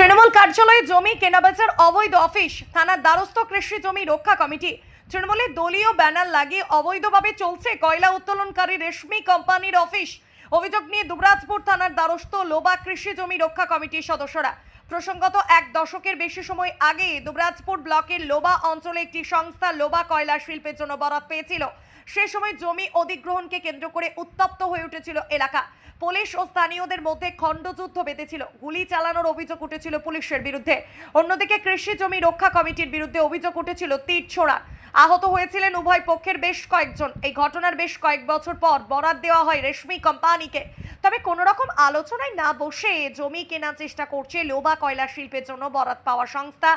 তৃণমূল কার্যালয়ে জমি কেনাবেচার অবৈধ অফিস, থানার দ্বারস্থ কৃষি জমি রক্ষা কমিটি। তৃণমূলের দলীয় ব্যানার লাগিয়ে অবৈধভাবে চলছে কয়লা উত্তোলনকারী রেশমি কোম্পানির অফিস। অভিযোগ নিয়ে দুবরাজপুর থানার দ্বারস্থ লোবা কৃষি জমি রক্ষা কমিটির সদস্যরা। প্রসঙ্গত, এক দশকের বেশি সময় আগে দুবরাজপুর ব্লকের লোবা অঞ্চলে একটি সংস্থা লোবা কয়লা শিল্পের জন্য বরাদ পেয়েছিল। সে সময় জমি অধিগ্রহণকে কেন্দ্র করে উত্তপ্ত হয়ে উঠেছিল এলাকা। পুলিশ ও স্থানীয়দের মধ্যে খণ্ডযুদ্ধ বেঁধেছিল। গুলি চালানোর অভিযোগ উঠেছিল পুলিশের বিরুদ্ধে। অন্যদিকে কৃষি জমি রক্ষা কমিটির বিরুদ্ধে অভিযোগ উঠেছিল তীর ছোড়া। আহত হয়েছিলেন উভয় পক্ষের বেশ কয়েকজন। এই ঘটনার বেশ কয়েক বছর পর বরাদ দেওয়া হয় রেশমি কোম্পানিকে। তবে কোনো রকম আলোচনায় না বসে জমি কেনার চেষ্টা করছে লোবা কয়লা শিল্পের জন্য বরাদ পাওয়া সংস্থা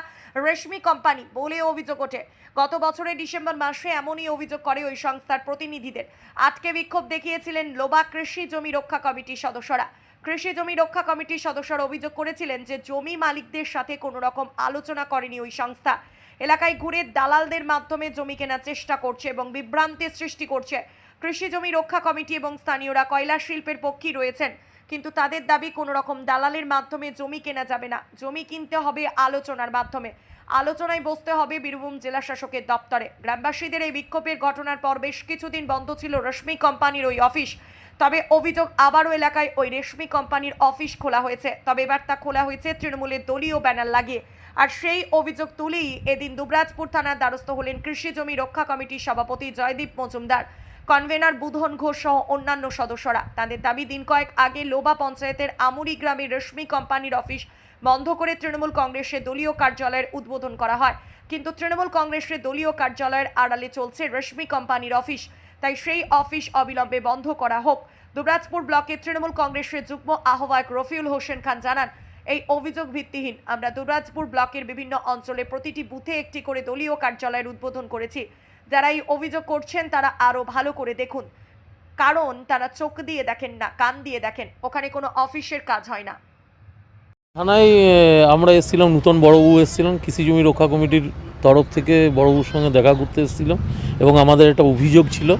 রেশমি কোম্পানি বলে অভিযোগ ওঠে। গত বছরের ডিসেম্বর মাসে এমনই অভিযোগ করে ওই সংস্থার প্রতিনিধিদের। আটকে বিক্ষোভ দেখিয়েছিলেন লোবা কৃষি জমি রক্ষা কমিটির সদস্যরা। কৃষি জমি রক্ষা কমিটির সদস্যরা অভিযোগ করেছিলেন যে জমি মালিকদের সাথে কোনো রকম আলোচনা করেনি ওই সংস্থা। এলাকায় ঘুরে দালালদের মাধ্যমে জমি কেনার চেষ্টা করছে এবং বিভ্রান্তির সৃষ্টি করছে কৃষি জমি রক্ষা কমিটি এবং স্থানীয়রা কয়লা শিল্পের পক্ষেই রয়েছেন। কিন্তু তাদের দাবি, কোনো রকম দালালের মাধ্যমে জমি কেনা যাবে না। জমি কিনতে হবে আলোচনার মাধ্যমে। আলোচনায় বসতে হবে বীরভূম জেলা শাসকের দপ্তরে। গ্রামবাসীদের এই বিক্ষোভের ঘটনার পর বেশ কিছুদিন বন্ধ ছিল রশ্মি কোম্পানির ওই অফিস। তবে অভিযোগ আবারও এলাকায় ওই রেশমি কোম্পানির অফিস খোলা হয়েছে। তবে এবার তা খোলা হয়েছে তৃণমূলের দলীয় ব্যানার লাগিয়ে। আর সেই অভিযোগ তুলেই এদিন দুবরাজপুর থানার দ্বারস্থ হলেন কৃষি জমি রক্ষা কমিটির সভাপতি জয়দীপ মজুমদার। কনভেনার বুধন ঘোষ সহ অন্যান্য সদস্যরা। তাদের দাবি, দিন কয়েক আগে লোবা পঞ্চায়েতের আমুরি গ্রামের রেশমি কোম্পানির অফিস বন্ধ করে তৃণমূল কংগ্রেসের দলীয় কার্যালয়ের উদ্বোধন করা হয়। কিন্তু তৃণমূল কংগ্রেসের দলীয় কার্যালয়ের আড়ালে চলছে রেশমি কোম্পানির অফিস। তাই সেই অফিস অবিলম্বে বন্ধ করা হোক। দুবরাজপুর ব্লকে তৃণমূল কংগ্রেসের যুগ্ম আহ্বায়ক রফিউল হোসেন খান জানান, এই অভিযোগ ভিত্তিহীন। আমরা দুবরাজপুর ব্লকের বিভিন্ন অঞ্চলে প্রতিটি বুথে একটি করে দলীয় কার্যালয়ের উদ্বোধন করেছি। যারা এই অভিযোগ করছেন, তারা আরও ভালো করে দেখুন। কারণ তারা চোখ দিয়ে দেখেন না, কান দিয়ে দেখেন, ওখানে কোনো অফিসের কাজ হয় না। থানায় আমরা এসেছিলাম, নূতন বড়বাবু এসেছিলাম, কৃষি জমি রক্ষা কমিটির তরফ থেকে বড়বাবুর সঙ্গে দেখা করতে এসেছিলাম এবং আমাদের একটা অভিযোগ ছিল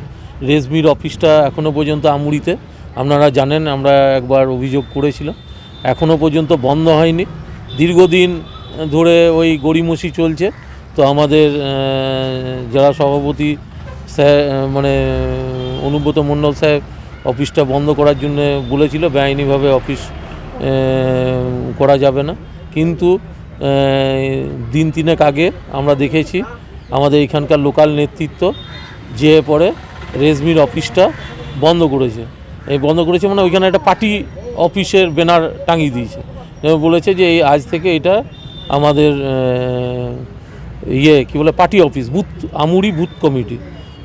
রেজমির অফিসটা এখনও পর্যন্ত আমুরিতে আপনারা জানেন, আমরা একবার অভিযোগ করেছিলাম এখনও পর্যন্ত বন্ধ হয়নি। দীর্ঘদিন ধরে ওই গড়িমসি চলছে তো আমাদের জেলা সভাপতি স্যার মানে অনুব্রত মণ্ডল সাহেব অফিসটা বন্ধ করার জন্য বলেছিল, বেআইনিভাবে অফিস করা যাবে না। কিন্তু দিন তিনেক আগে আমরা দেখেছি আমাদের এখানকার লোকাল নেতৃত্ব যে পরে রেজমির অফিসটা বন্ধ করেছে। এই বন্ধ করেছে মানে ওইখানে একটা পার্টি অফিসের ব্যানার টাঙিয়ে দিয়েছে। বলেছে যে এই আজ থেকে এটা আমাদের ইয়ে কী বলে, পার্টি অফিস, বুথ, আমুরি বুথ কমিটি।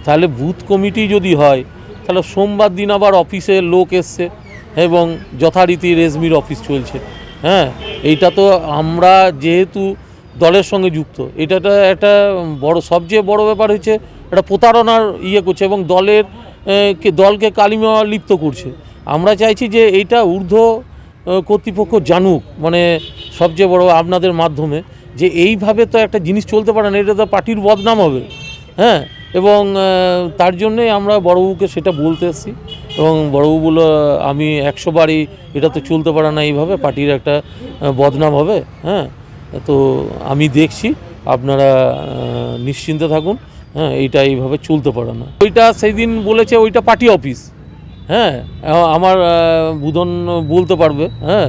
তাহলে বুথ কমিটি যদি হয়, তাহলে সোমবার দিন আবার অফিসে লোক এসছে এবং যথারীতি রেজমির অফিস চলছে। হ্যাঁ এইটা তো আমরা যেহেতু দলের সঙ্গে যুক্ত, এটা একটা বড়, সবচেয়ে বড় ব্যাপার হচ্ছে একটা প্রতারণার ইয়ে করছে এবং দলের কে, দলকে কালিমা লিপ্ত করছে। আমরা চাইছি যে এইটা ঊর্ধ্ব কর্তৃপক্ষ জানুক মানে সবচেয়ে বড় আপনাদের মাধ্যমে। যে এইভাবে তো একটা জিনিস চলতে পারে না, এটা তো পার্টির বদনাম হবে। হ্যাঁ? এবং তার জন্যে আমরা বড়বাবুকে সেটা বলতে এসেছি। এবং বড়বাবু বলল আমি একশো বারই এটা তো চলতে পারে না এইভাবে, পার্টির একটা বদনাম হবে। হ্যাঁ? তো আমি দেখছি, আপনারা নিশ্চিন্তে থাকুন। হ্যাঁ এইটা এইভাবে চলতে পারে না। ওইটা সেই দিন বলেছে, ওইটা পার্টি অফিস। হ্যাঁ? আমার বুধন বলতে পারবে। হ্যাঁ?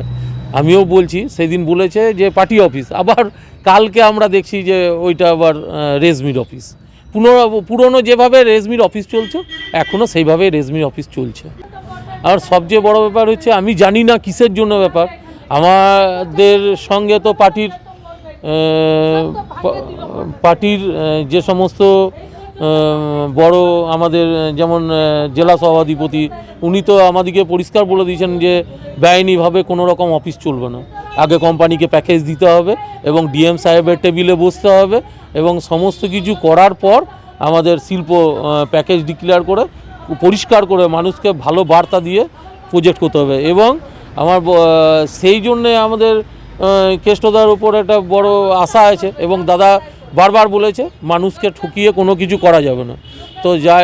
আমিও বলছি সেই দিন বলেছে যে পার্টি অফিস, আবার কালকে আমরা দেখছি যে ওইটা আবার রেজমির অফিস। পুনর, পুরনো যেভাবে রেজমির অফিস চলছে এখনও সেইভাবে রেজমির অফিস চলছে। আর সবচেয়ে বড় ব্যাপার হচ্ছে, আমি জানি না কিসের জন্য ব্যাপার। আমাদের সঙ্গে তো পার্টির পার্টির যে সমস্ত বড় আমাদের যেমন জেলা সভাধিপতি, উনি তো আমাদেরকে পরিষ্কার বলে দিয়েছেন যে বেআইনিভাবে কোনো রকম অফিস চলবে না। আগে কোম্পানিকে প্যাকেজ দিতে হবে এবং ডিএম সাহেবের টেবিলে বসতে হবে এবং সমস্ত কিছু করার পর আমাদের শিল্প প্যাকেজ ডিক্লেয়ার করে, পরিষ্কার করে মানুষকে ভালো বার্তা দিয়ে প্রজেক্ট করতে হবে এবং আমার সেই জন্যে আমাদের কেষ্টদার উপর একটা বড় আশা আছে এবং দাদা বারবার বলেছে মানুষকে ঠকিয়ে কোনো কিছু করা যাবে না। তো যা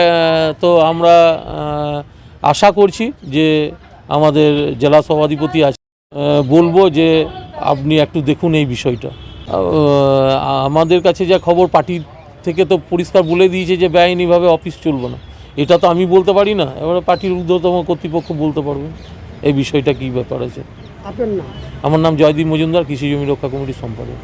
তো আমরা আশা করছি যে আমাদের জেলা সভাধিপতি আছে বলব যে আপনি একটু দেখুন এই বিষয়টা। আমাদের কাছে যা খবর পার্টির থেকে তো পরিষ্কার বলে দিয়েছে যে বেআইনিভাবে অফিস চলবে না। এটা তো আমি বলতে পারি না এবারে পার্টির ঊর্ধ্বতম কর্তৃপক্ষ বলতে পারবে এই বিষয়টা কী ব্যাপার আছে। আমার নাম জয়দীপ মজুমদার কৃষি জমি রক্ষা কমিটির সম্পাদক।